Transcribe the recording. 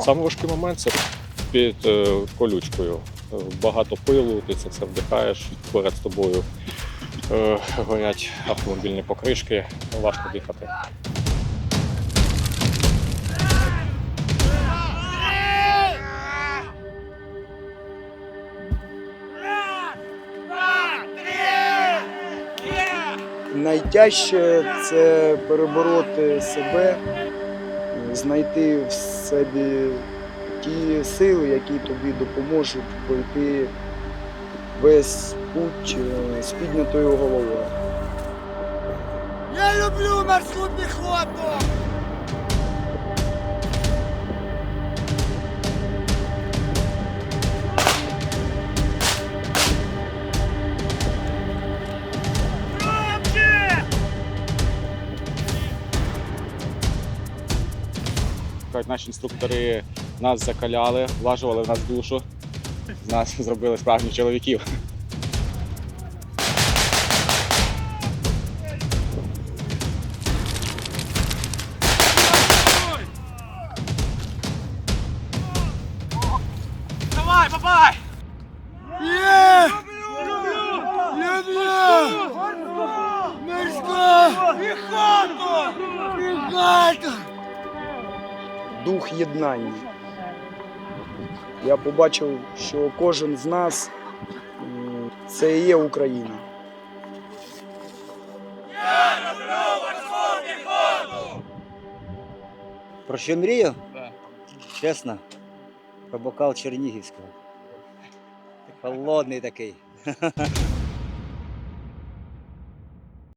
Саме важкий момент це під е, колючкою. Е, Багато пилу, ти це все вдихаєш, перед тобою е, горять автомобільні покришки, важко дихати. Найтяжче це перебороти себе, знайти в собі ті сили, які тобі допоможуть пройти весь путь е, з піднятою головою. Я люблю морську пехоту! Кажуть, наші інструктори нас закаляли, влажували в нас душу. З нас зробили справжніх чоловіків. Давай, бабай! Є! Морська! Піхоту! Піхоту! Дух єднання. Я побачив, що кожен з нас це і є Україна. Про що мрію? Чесно. Про бокал Чернігівського. Холодний такий.